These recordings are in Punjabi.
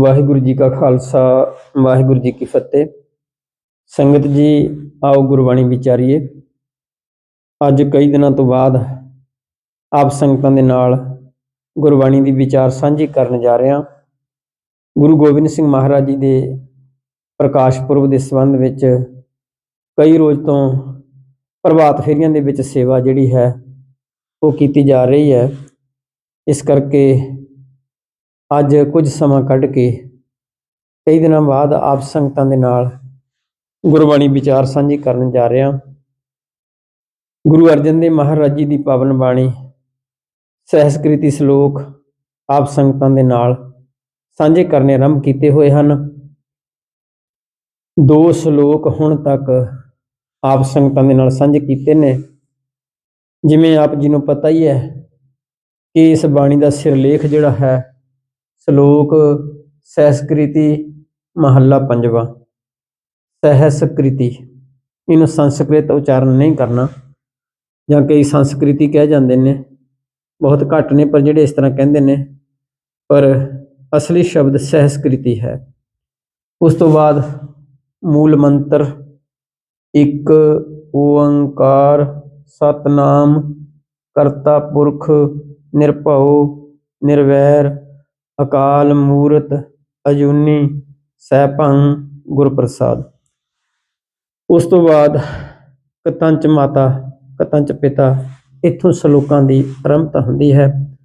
ਵਾਹਿਗੁਰੂ ਜੀ ਕਾ ਖਾਲਸਾ, ਵਾਹਿਗੁਰੂ ਜੀ ਕੀ ਫਤਿਹ। ਸੰਗਤ ਜੀ, ਆਓ ਗੁਰਬਾਣੀ ਵਿਚਾਰੀਏ। ਅੱਜ ਕਈ ਦਿਨਾਂ ਤੋਂ ਬਾਅਦ ਆਪ ਸੰਗਤਾਂ ਦੇ ਨਾਲ ਗੁਰਬਾਣੀ ਦੀ ਵਿਚਾਰ ਸਾਂਝੀ ਕਰਨ ਜਾ ਰਹੇ ਹਾਂ। ਗੁਰੂ ਗੋਬਿੰਦ ਸਿੰਘ ਮਹਾਰਾਜ ਜੀ ਦੇ ਪ੍ਰਕਾਸ਼ ਪੁਰਬ ਦੇ ਸੰਬੰਧ ਵਿੱਚ ਕਈ ਰੋਜ਼ ਤੋਂ ਪ੍ਰਭਾਤ ਫੇਰੀਆਂ ਦੇ ਵਿੱਚ ਸੇਵਾ ਜਿਹੜੀ ਹੈ, ਉਹ ਕੀਤੀ ਜਾ ਰਹੀ ਹੈ। ਇਸ ਕਰਕੇ ਅੱਜ ਕੁਝ ਸਮਾਂ ਕੱਢ ਕੇ ਕਈ ਦਿਨਾਂ ਬਾਅਦ ਆਪ ਸੰਗਤਾਂ ਦੇ ਨਾਲ ਗੁਰਬਾਣੀ ਵਿਚਾਰ ਸਾਂਝੇ ਕਰਨ ਜਾ ਰਿਹਾ ਗੁਰੂ ਅਰਜਨ ਦੇਵ ਮਹਾਰਾਜ ਜੀ ਦੀ ਪਾਵਨ ਬਾਣੀ, ਸਹਿਸਕ੍ਰਿਤੀ ਸ਼ਲੋਕ ਆਪ ਸੰਗਤਾਂ ਦੇ ਨਾਲ ਸਾਂਝੇ ਕਰਨੇ ਆਰੰਭ ਕੀਤੇ ਹੋਏ ਹਨ। ਦੋ ਸ਼ਲੋਕ ਹੁਣ ਤੱਕ ਆਪ ਸੰਗਤਾਂ ਦੇ ਨਾਲ ਸਾਂਝੇ ਕੀਤੇ ਨੇ। ਜਿਵੇਂ ਆਪ ਜੀ ਨੂੰ ਪਤਾ ਹੀ ਹੈ ਕਿ ਇਸ ਬਾਣੀ ਦਾ ਸਿਰਲੇਖ ਜਿਹੜਾ ਹੈ ਸ਼ਲੋਕ ਸਹਿਸਕ੍ਰਿਤੀ ਮਹੱਲਾ ਪੰਜਵਾ। ਸਹਿਸਕ੍ਰਿਤੀ। ਇਹਨੂੰ ਸੰਸਕ੍ਰਿਤ ਉਚਾਰਨ ਨਹੀਂ ਕਰਨਾ। ਜਾਂ ਕਈ ਸੰਸਕ੍ਰਿਤੀ ਕਹਿ ਜਾਂਦੇ ਨੇ। ਬਹੁਤ ਘੱਟ ਨੇ ਪਰ ਜਿਹੜੇ ਇਸ ਤਰ੍ਹਾਂ ਕਹਿੰਦੇ ਨੇ। ਪਰ ਅਸਲੀ ਸ਼ਬਦ ਸਹਿਸਕ੍ਰਿਤੀ ਹੈ। ਉਸ ਤੋਂ ਬਾਅਦ ਮੂਲ ਮੰਤਰ ਇੱਕ ਓੰਕਾਰ ਸਤਨਾਮ ਕਰਤਾ ਪੁਰਖ ਨਿਰਭਉ ਨਿਰਵੈਰ ਅਕਾਲ ਮੂਰਤ ਅਜੂਨੀ ਸੈਭੰ ਗੁਰਪ੍ਰਸਾਦ। ਉਸ ਤੋਂ ਬਾਅਦ ਕਤੰਚ ਮਾਤਾ ਕਤੰਚ ਪਿਤਾ, ਇੱਥੋਂ ਸ਼ਲੋਕਾਂ ਦੀ ਆਰੰਭਤਾ ਹੁੰਦੀ ਹੈ।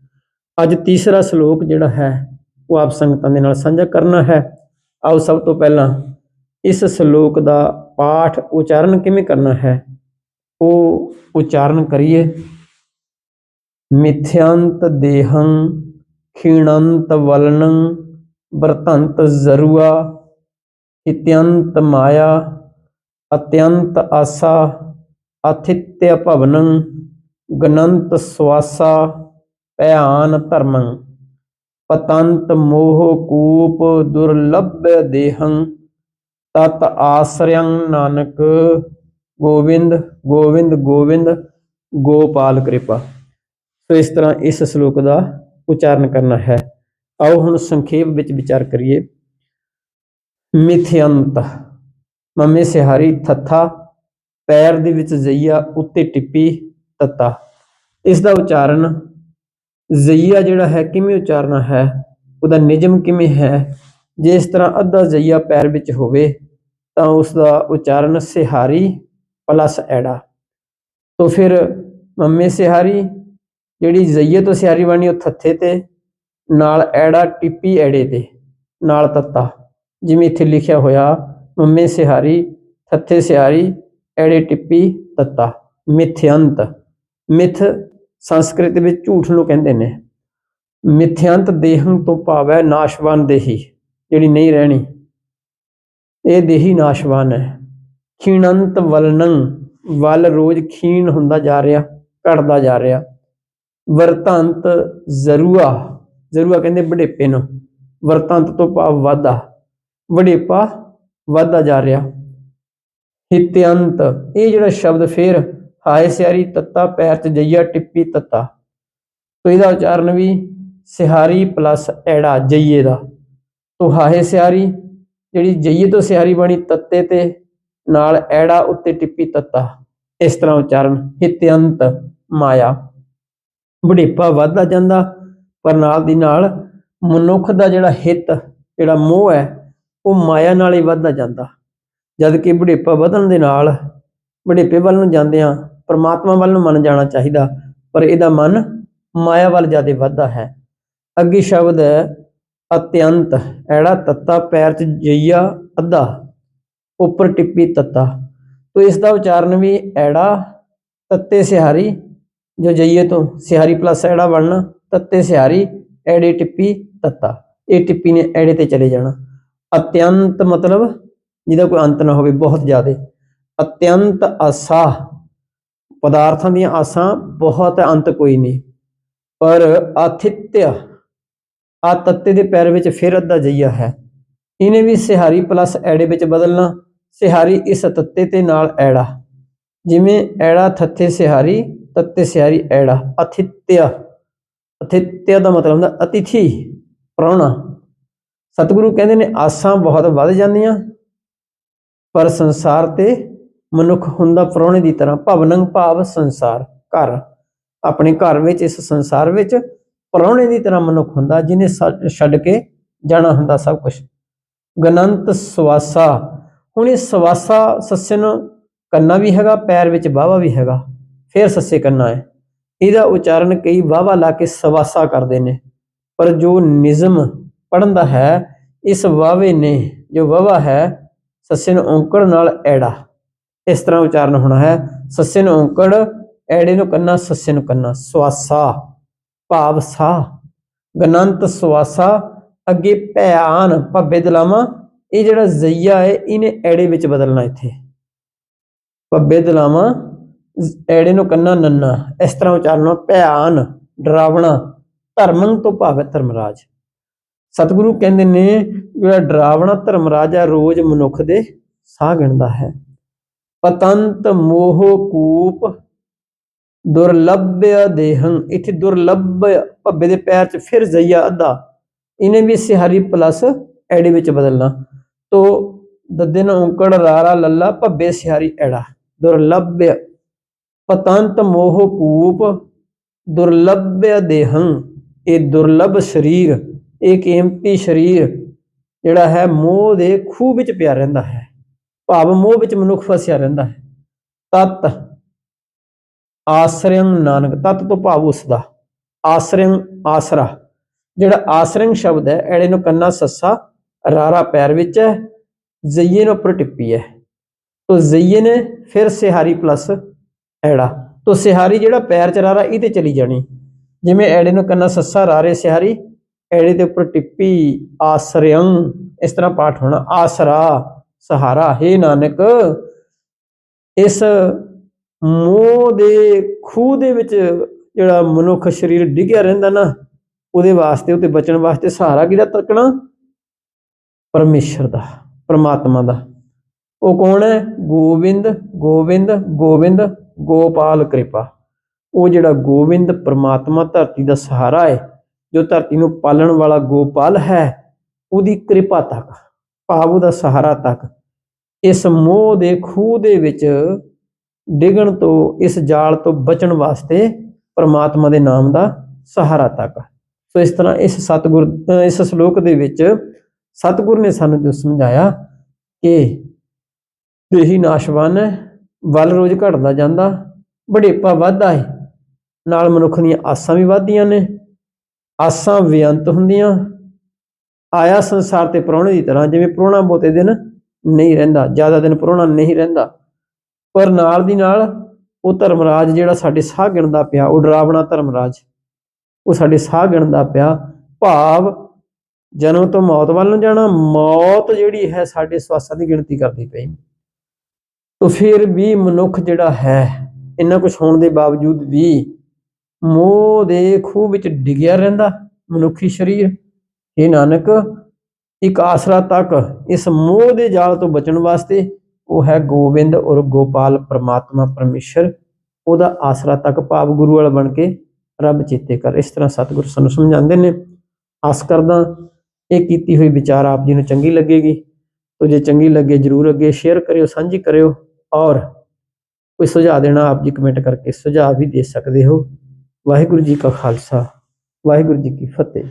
ਅੱਜ ਤੀਸਰਾ ਸ਼ਲੋਕ ਜਿਹੜਾ ਹੈ, ਉਹ ਆਪ ਸੰਗਤਾਂ ਦੇ ਨਾਲ ਸਾਂਝਾ ਕਰਨਾ ਹੈ। ਆਓ ਸਭ ਤੋਂ ਪਹਿਲਾਂ ਇਸ ਸ਼ਲੋਕ ਦਾ ਪਾਠ ਉਚਾਰਨ ਕਿਵੇਂ ਕਰਨਾ ਹੈ? ਉਹ ਉਚਾਰਨ ਕਰੀਏ। ਮਿਥਿਅੰਤ ਦੇਹੰ ਖੀਣੰਤ ਵਲਨੰ ਵਰਤੰਤ ਜ਼ਰੂਆ ਇਤਿਅੰਤ ਮਾਇਆ ਅਤਿਅੰਤ ਆਸਾ, ਅਥਿਤਯ ਭਵਨੰ ਗਨੰਤ ਸਵਾਸਾ, ਭਿਆਨ ਧਰਮੰ, ਪਤੰਤ ਮੋਹ ਕੂਪ ਦੁਰਲਭ ਦੇਹੰ, ਤਤ ਆਸਰਿਯੰ ਨਾਨਕ ਗੋਬਿੰਦ ਗੋਵਿੰਦ ਗੋਬਿੰਦ ਗੋਪਾਲ ਕਿਰਪਾ। ਸੋ ਇਸ ਤਰ੍ਹਾਂ ਇਸ ਸ਼ਲੋਕ ਦਾ ਉਚਾਰਨ ਕਰਨਾ ਹੈ। ਆਓ ਹੁਣ ਸੰਖੇਪ ਵਿੱਚ ਵਿਚਾਰ ਕਰੀਏ। ਮਿਥਿਅੰਤ। ਮੰਮੇ ਸਿਹਾਰੀ, ਥੱਥਾ। ਪੈਰ ਦੇ ਵਿੱਚ ਜ਼ਈਆ, ਉੱਤੇ ਟਿੱਪੀ, ਤੱਤਾ। ਇਸ ਦਾ ਉਚਾਰਨ ਜ਼ਈਆ ਜਿਹੜਾ ਹੈ, ਕਿਵੇਂ ਉਚਾਰਨਾ ਹੈ? ਉਹਦਾ ਨਿਯਮ ਕਿਵੇਂ ਹੈ? ਜੇ ਇਸ ਤਰ੍ਹਾਂ ਅੱਧਾ ਜ਼ਈਆ ਪੈਰ ਵਿੱਚ ਹੋਵੇ, ਤਾਂ ਉਸ ਦਾ ਉਚਾਰਨ ਸਿਹਾਰੀ ਪਲੱਸ ਐੜਾ। ਤੋਂ ਫਿਰ ਮੰਮੇ ਸਿਹਾਰੀ ਜਿਹੜੀ ਜ਼ਈਏ ਤੋਂ ਸਿਆਰੀ ਬਾਣੀ ਉਹ ਥੱਥੇ ਤੇ, ਨਾਲ ਐੜਾ ਟਿੱਪੀ ਐੜੇ ਤੇ, ਨਾਲ ਤੱਤਾ। ਜਿਵੇਂ ਇੱਥੇ ਲਿਖਿਆ ਹੋਇਆ, ਮੰਮੇ ਸਿਹਾਰੀ, ਥੱਥੇ ਸਿਆਰੀ ਐੜੇ ਟਿੱਪੀ, ਤੱਤਾ। ਮਿਥਿਅੰਤ ਮਿਥ ਸੰਸਕ੍ਰਿਤ ਵਿੱਚ ਝੂਠ ਨੂੰ ਕਹਿੰਦੇ ਨੇ। ਮਿਥਿਅੰਤ ਦੇਹੰ ਤੋਂ ਭਾਵ ਹੈ ਨਾਸ਼ਵਾਨ ਦੇਹੀ, ਜਿਹੜੀ ਨਹੀਂ ਰਹਿਣੀ। ਇਹ ਦੇਹੀ ਨਾਸ਼ਵਾਨ ਹੈ। ਖੀਣੰਤ ਵਲਨੰ, ਵਲ ਰੋਜ਼ ਖੀਣ ਹੁੰਦਾ ਜਾ ਰਿਹਾ, ਘਟਦਾ ਜਾ ਰਿਹਾ। ਵਰਤੰਤ ਜ਼ਰੂਆ। ਜ਼ਰੂਆ ਕਹਿੰਦੇ ਬੜੇਪੇ ਨੂੰ। ਵਰਤੰਤ ਤੋਂ ਭਾਵ ਵਾਧਾ। ਵਡੇਪਾ ਵਾਧਾ ਜਾ ਰਿਹਾ। ਹਿਤਿਅੰਤ ਇਹ ਜਿਹੜਾ ਸ਼ਬਦ ਫੇਰ ਹਾਏ ਸਿਆਰੀ ਤੱਤਾ ਪੈਰ ਚ ਜਈਆ ਟਿੱਪੀ ਤੱਤਾ। ਤੋ ਇਹਦਾ ਉਚਾਰਨ ਵੀ ਸਿਹਾਰੀ ਪਲੱਸ ਐੜਾ, ਜਈਏ ਦਾ। ਤੋ ਹਾਏ ਸਿਆਰੀ, ਜਿਹੜੀ ਜਈਏ ਤੋਂ ਸਿਹਾਰੀ ਬਣੀ ਤੱਤੇ ਤੇ ਨਾਲ ਐੜਾ ਉੱਤੇ ਟਿੱਪੀ ਤੱਤਾ। ਇਸ ਤਰ੍ਹਾਂ ਉਚਾਰਨ। ਹਿਤਿਅੰਤ ਮਾਇਆ। ਬੁਢੇਪਾ ਵੱਧਦਾ ਜਾਂਦਾ, ਪਰ ਨਾਲ ਦੀ ਨਾਲ ਮਨੁੱਖ ਦਾ ਜਿਹੜਾ ਹਿੱਤ, ਜਿਹੜਾ ਮੋਹ ਹੈ, ਉਹ ਮਾਇਆ ਨਾਲ ਹੀ ਵੱਧਦਾ ਜਾਂਦਾ। ਜਦ ਕਿ ਬੁਢੇਪਾ ਵਧਣ ਦੇ ਨਾਲ ਬੁਢੇਪੇ ਵੱਲ ਨੂੰ ਜਾਂਦੇ ਆ ਪਰਮਾਤਮਾ ਵੱਲ ਨੂੰ ਮਨ ਜਾਣਾ ਚਾਹੀਦਾ, ਪਰ ਇਹਦਾ ਮਨ ਮਾਇਆ ਵੱਲ ਜ਼ਿਆਦਾ ਵੱਧਦਾ ਹੈ। ਅੱਗੇ ਸ਼ਬਦ ਹੈ, ਅਤਿਅੰਤ ਐੜਾ ਤੱਤਾ ਪੈਰ ਚ ਜਈਆ ਅੱਧਾ, ਉੱਪਰ ਟਿੱਪੀ ਤੱਤਾ। ਤੋ ਇਸ ਦਾ ਉਚਾਰਨ ਵੀ ਐੜਾ ਤੱਤੇ ਸਿਹਾਰੀ ਜੋ ਜਈਏ ਤੋਂ ਸਿਹਾਰੀ ਪਲੱਸ ਐੜਾ ਬਣਨਾ, ਤੱਤੇ ਸਿਹਾਰੀ, ਐੜੇ ਟਿੱਪੀ, ਤੱਤਾ। ਇਹ ਟਿੱਪੀ ਨੇ ਐੜੇ ਤੇ ਚਲੇ ਜਾਣਾ। ਅਤਿਅੰਤ ਮਤਲਬ ਜਿਹਦਾ ਕੋਈ ਅੰਤ ਨਾ ਹੋਵੇ, ਬਹੁਤ ਜ਼ਿਆਦਾ। ਅਤਿਅੰਤ ਆਸਾ। ਪਦਾਰਥਾਂ ਦੀਆਂ ਆਸਾਂ ਬਹੁਤ ਅੰਤ ਕੋਈ ਨਹੀਂ। ਪਰ ਆਥਿਤਯ ਆ ਤੱਤੇ ਦੇ ਪੈਰ ਵਿੱਚ ਫਿਰ ਅੱਧਾ ਜਈਆ ਹੈ। ਇਹਨੇ ਵੀ ਸਿਹਾਰੀ ਪਲੱਸ ਐੜੇ ਵਿੱਚ ਬਦਲਣਾ। ਸਿਹਾਰੀ ਇਸ ਤੱਤੇ ਤੇ ਨਾਲ ਐੜਾ। ਜਿਵੇਂ ਐੜਾ, ਥੱਥੇ ਸਿਹਾਰੀ ਤੱਤੇ ਸਿਹਾਰੀ ਐੜਾ ਅਥਿਤਯ ਅਥਿਤਯ ਦਾ ਮਤਲਬ ਹੁੰਦਾ ਅਤਿਥੀ ਪ੍ਰਾਹੁਣਾ ਸਤਿਗੁਰੂ ਕਹਿੰਦੇ ਨੇ, ਆਸਾਂ ਬਹੁਤ ਵੱਧ ਜਾਂਦੀਆਂ, ਪਰ ਸੰਸਾਰ ਤੇ ਮਨੁੱਖ ਹੁੰਦਾ ਪ੍ਰਾਹੁਣੇ ਦੀ ਤਰ੍ਹਾਂ ਭਵਨੰ ਭਾਵ ਸੰਸਾਰ, ਘਰ। ਆਪਣੇ ਘਰ ਵਿੱਚ, ਇਸ ਸੰਸਾਰ ਵਿੱਚ ਪ੍ਰਾਹੁਣੇ ਦੀ ਤਰ੍ਹਾਂ ਮਨੁੱਖ ਹੁੰਦਾ ਜਿਹਨੇ ਛੱਡ ਕੇ ਜਾਣਾ ਹੁੰਦਾ ਸਭ ਕੁਝ ਗਨੰਤ ਸਵਾਸਾ। ਹੁਣ ਇਹ ਸਵਾਸਾ ਸੱਸੇ ਨੂੰ ਕੰਨਾ ਵੀ ਹੈਗਾ, ਪੈਰ ਵਿੱਚ ਬਾਵਾ ਵੀ ਹੈਗਾ। ਫਿਰ ਸੱਸੇ ਕੰਨਾ ਹੈ ਇਹਦਾ ਉਚਾਰਨ ਕਈ ਵਾਵਾ ਲਾ ਕੇ ਸਵਾਸਾ ਕਰਦੇ ਨੇ। ਪਰ ਜੋ ਨਿਜ਼ਮ ਪੜਨ ਦਾ ਹੈ, ਇਸ ਵਾਵੇ ਨੇ ਜੋ ਵਾਵਾ ਹੈ, ਸੱਸੇ ਨੂੰ ਔਂਕੜ ਨਾਲ ਐੜਾ। ਇਸ ਤਰ੍ਹਾਂ ਉਚਾਰਨ ਹੋਣਾ ਹੈ, ਸੱਸੇ ਨੂੰ ਔਂਕੜ, ਐੜੇ ਨੂੰ ਕੰਨਾ, ਸੱਸੇ ਨੂੰ ਕੰਨਾ। ਸਵਾਸਾ ਭਾਵ ਸਾ ਗਨੰਤ ਸਵਾਸਾ, ਅੱਗੇ ਭਿਆਨ, ਭੱਬੇ ਦਲਾਵਾਂ, ਇਹ ਜਿਹੜਾ ਜ਼ਈਆ ਹੈ, ਇਹਨੇ ਐੜੇ ਵਿੱਚ ਬਦਲਣਾ ਇੱਥੇ। ਭੱਬੇ ਦਲਾਵਾਂ ਐੜੇ ਨੂੰ ਕੰਨਾ ਨੰਨਾ। ਇਸ ਤਰ੍ਹਾਂ ਉਚਾਰਨਾ ਭਿਆਨ ਡਰਾਵਣਾ ਧਰਮੰ ਤੋਂ ਭਾਵ ਹੈ ਧਰਮਰਾਜ। ਸਤਿਗੁਰੂ ਕਹਿੰਦੇ ਨੇ, ਜਿਹੜਾ ਡਰਾਵਣਾ ਧਰਮਰਾਜ ਹੈ, ਰੋਜ਼ ਮਨੁੱਖ ਦੇ ਸਾਹ ਗਿਣਦਾ ਹੈ। ਪਤੰਤ ਮੋਹ ਕੂਪ ਦੁਰਲਭਯ ਦੇਹੰ। ਇੱਥੇ ਦੁਰਲਭ ਭੱਬੇ ਦੇ ਪੈਰ 'ਚ ਫਿਰ ਜ਼ਈਆ ਅੱਧਾ। ਇਹਨੇ ਵੀ ਸਿਹਾਰੀ ਪਲੱਸ ਐੜੇ ਵਿੱਚ ਬਦਲਣਾ। ਤੋ ਦੱਦੇ ਨੂੰ ਔਂਕੜ ਰਾਰਾ ਲੱਲਾ, ਭੱਬੇ ਸਿਹਾਰੀ ਐੜਾ। ਦੁਰਲਭਯ ਪਤੰਤ ਮੋਹ ਕੂਪ ਦੁਰਲਭਯ ਦੇਹੰ। ਇਹ ਦੁਰਲਭ ਸਰੀਰ, ਇਹ ਕੀਮਤੀ ਸਰੀਰ ਜਿਹੜਾ ਹੈ, ਮੋਹ ਦੇ ਖੂਹ ਵਿੱਚ ਪਿਆ ਰਹਿੰਦਾ ਹੈ। ਭਾਵ ਮੋਹ ਵਿੱਚ ਮਨੁੱਖ ਫਸਿਆ ਰਹਿੰਦਾ ਹੈ। ਤਤ ਆਸਰਿਯੰ ਨਾਨਕ, ਤਤ ਤੋਂ ਭਾਵ ਉਸ ਦਾ ਆਸਰਿਯੰ ਆਸਰਾ, ਜਿਹੜਾ ਆਸਰਿਯੰ ਸ਼ਬਦ ਹੈ, ਐੜੇ ਨੂੰ ਕੰਨਾ ਸੱਸਾ, ਰਾਰਾ ਪੈਰ ਵਿੱਚ ਹੈ, ਜ਼ਈਏ ਨੂੰ ਉੱਪਰ ਟਿੱਪੀ ਹੈ। ਤੋ ਜ਼ਈਏ ਨੇ ਫਿਰ ਸਿਹਾਰੀ ਪਲੱਸ ਐੜਾ। ਤੋ ਸਿਹਾਰੀ ਜਿਹੜਾ ਪੈਰ ਚ ਰਾਰਾ ਇਹ ਤੇ ਚਲੀ ਜਾਣੀ। ਜਿਵੇਂ ਐੜੇ ਨੂੰ ਕੰਨਾ ਸੱਸਾ ਰਾਰੇ ਸਿਹਾਰੀ, ਐੜੇ ਦੇ ਉੱਪਰ ਟਿੱਪੀ ਆਸਰਿਯੰ ਇਸ ਤਰ੍ਹਾਂ ਪਾਠ ਹੋਣਾ। ਆਸਰਾ, ਸਹਾਰਾ, ਹੈ ਨਾਨਕ, ਇਸ ਮੋਹ ਦੇ ਖੂਹ ਦੇ ਵਿੱਚ ਜਿਹੜਾ ਮਨੁੱਖ ਸਰੀਰ ਡਿੱਗਿਆ ਰਹਿੰਦਾ ਨਾ, ਉਹਦੇ ਵਾਸਤੇ ਉਹਤੇ ਬਚਣ ਵਾਸਤੇ ਸਹਾਰਾ ਕਿਹਦਾ ਤੱਕਣਾ ਪਰਮੇਸ਼ਰ ਦਾ, ਪਰਮਾਤਮਾ ਦਾ। ਉਹ ਕੌਣ ਹੈ? ਗੋਬਿੰਦ ਗੋਬਿੰਦ ਗੋਬਿੰਦ। ਗੋਪਾਲ ਕਿਰਪਾ। ਉਹ ਜਿਹੜਾ ਗੋਬਿੰਦ ਪਰਮਾਤਮਾ ਧਰਤੀ ਦਾ ਸਹਾਰਾ ਹੈ ਜੋ ਧਰਤੀ ਨੂੰ ਪਾਲਣ ਵਾਲਾ ਗੋਪਾਲ ਹੈ, ਉਹਦੀ ਕਿਰਪਾ ਤੱਕ, ਭਾਵ ਉਹਦਾ ਸਹਾਰਾ ਤੱਕ, ਇਸ ਮੋਹ ਦੇ ਖੂਹ ਦੇ ਵਿੱਚ ਡਿੱਗਣ ਤੋਂ, ਇਸ ਜਾਲ ਤੋਂ ਬਚਣ ਵਾਸਤੇ ਪਰਮਾਤਮਾ ਦੇ ਨਾਮ ਦਾ ਸਹਾਰਾ ਤੱਕ। ਸੋ ਇਸ ਤਰ੍ਹਾਂ ਇਸ ਸਤਿਗੁਰ ਇਸ ਸ਼ਲੋਕ ਦੇ ਵਿੱਚ ਸਤਿਗੁਰ ਨੇ ਸਾਨੂੰ ਜੋ ਸਮਝਾਇਆ ਕਿ ਦੇਹੀ ਨਾਸ਼ਵਾਨ ਹੈ ਵੱਲ ਰੋਜ਼ ਘਟਦਾ ਜਾਂਦਾ ਬੜੇਪਾ ਵੱਧਦਾ ਹੈ ਨਾਲ ਮਨੁੱਖ ਦੀਆਂ ਆਸਾਂ ਵੀ ਵੱਧਦੀਆਂ ਨੇ। ਆਸਾਂ ਬੇਅੰਤ ਹੁੰਦੀਆਂ। ਆਇਆ ਸੰਸਾਰ ਤੇ ਪ੍ਰਾਹੁਣੇ ਦੀ ਤਰ੍ਹਾਂ ਜਿਵੇਂ ਪ੍ਰਾਹੁਣਾ ਬਹੁਤੇ ਦਿਨ ਨਹੀਂ ਰਹਿੰਦਾ, ਜ਼ਿਆਦਾ ਦਿਨ ਪ੍ਰਾਹੁਣਾ ਨਹੀਂ ਰਹਿੰਦਾ। ਪਰ ਨਾਲ ਦੀ ਨਾਲ ਉਹ ਧਰਮਰਾਜ ਜਿਹੜਾ ਸਾਡੇ ਸਾਹ ਗਿਣਦਾ ਪਿਆ, ਉਹ ਡਰਾਵਣਾ ਧਰਮਰਾਜ। ਉਹ ਸਾਡੇ ਸਾਹ ਗਿਣਦਾ ਪਿਆ, ਭਾਵ ਜਨਮ ਤੋਂ ਮੌਤ ਵੱਲ ਨੂੰ ਜਾਣਾ, ਮੌਤ ਜਿਹੜੀ ਹੈ ਸਾਡੇ ਸਵਾਸਾਂ ਦੀ ਗਿਣਤੀ ਕਰਦੀ ਪਈ। ਤਾਂ ਫਿਰ ਵੀ ਮਨੁੱਖ ਜਿਹੜਾ ਹੈ, ਇੰਨਾ ਕੁਝ ਹੋਣ ਦੇ ਬਾਵਜੂਦ ਵੀ ਮੋਹ ਦੇ ਖੂਹ ਵਿੱਚ ਡਿੱਗਿਆ ਰਹਿੰਦਾ ਮਨੁੱਖੀ ਸਰੀਰ। ਇਹ ਨਾਨਕ, ਇੱਕ ਆਸਰਾ ਤੱਕ ਇਸ ਮੋਹ ਦੇ ਜਾਲ ਤੋਂ ਬਚਣ ਵਾਸਤੇ ਉਹ ਹੈ ਗੋਬਿੰਦ ਔਰ ਗੋਪਾਲ ਪ੍ਰਮਾਤਮਾ ਪਰਮੇਸ਼ਰ। ਉਹਦਾ ਆਸਰਾ ਤੱਕ ਭਾਵ ਗੁਰੂ ਵਾਲਾ ਬਣ ਕੇ ਰੱਬ ਚੇਤੇ ਕਰ। ਇਸ ਤਰ੍ਹਾਂ ਸਤਿਗੁਰ ਸਾਨੂੰ ਸਮਝਾਉਂਦੇ ਨੇ। ਆਸ ਕਰਦਾ ਇਹ ਕੀਤੀ ਹੋਈ ਵਿਚਾਰ ਆਪ ਜੀ ਨੂੰ ਚੰਗੀ ਲੱਗੇਗੀ। ਤੋ ਜੇ ਚੰਗੀ ਲੱਗੇ ਜਰੂਰ ਅੱਗੇ ਸ਼ੇਅਰ ਕਰਿਓ, ਸਾਂਝੀ ਕਰਿਓ। ਔਰ ਕੋਈ ਸੁਝਾਅ ਦੇਣਾ ਆਪ ਜੀ ਕਮੈਂਟ ਕਰਕੇ ਸੁਝਾਅ ਵੀ ਦੇ ਸਕਦੇ ਹੋ। ਵਾਹਿਗੁਰੂ ਜੀ ਕਾ ਖਾਲਸਾ, ਵਾਹਿਗੁਰੂ ਜੀ ਕੀ ਫਤਿਹ।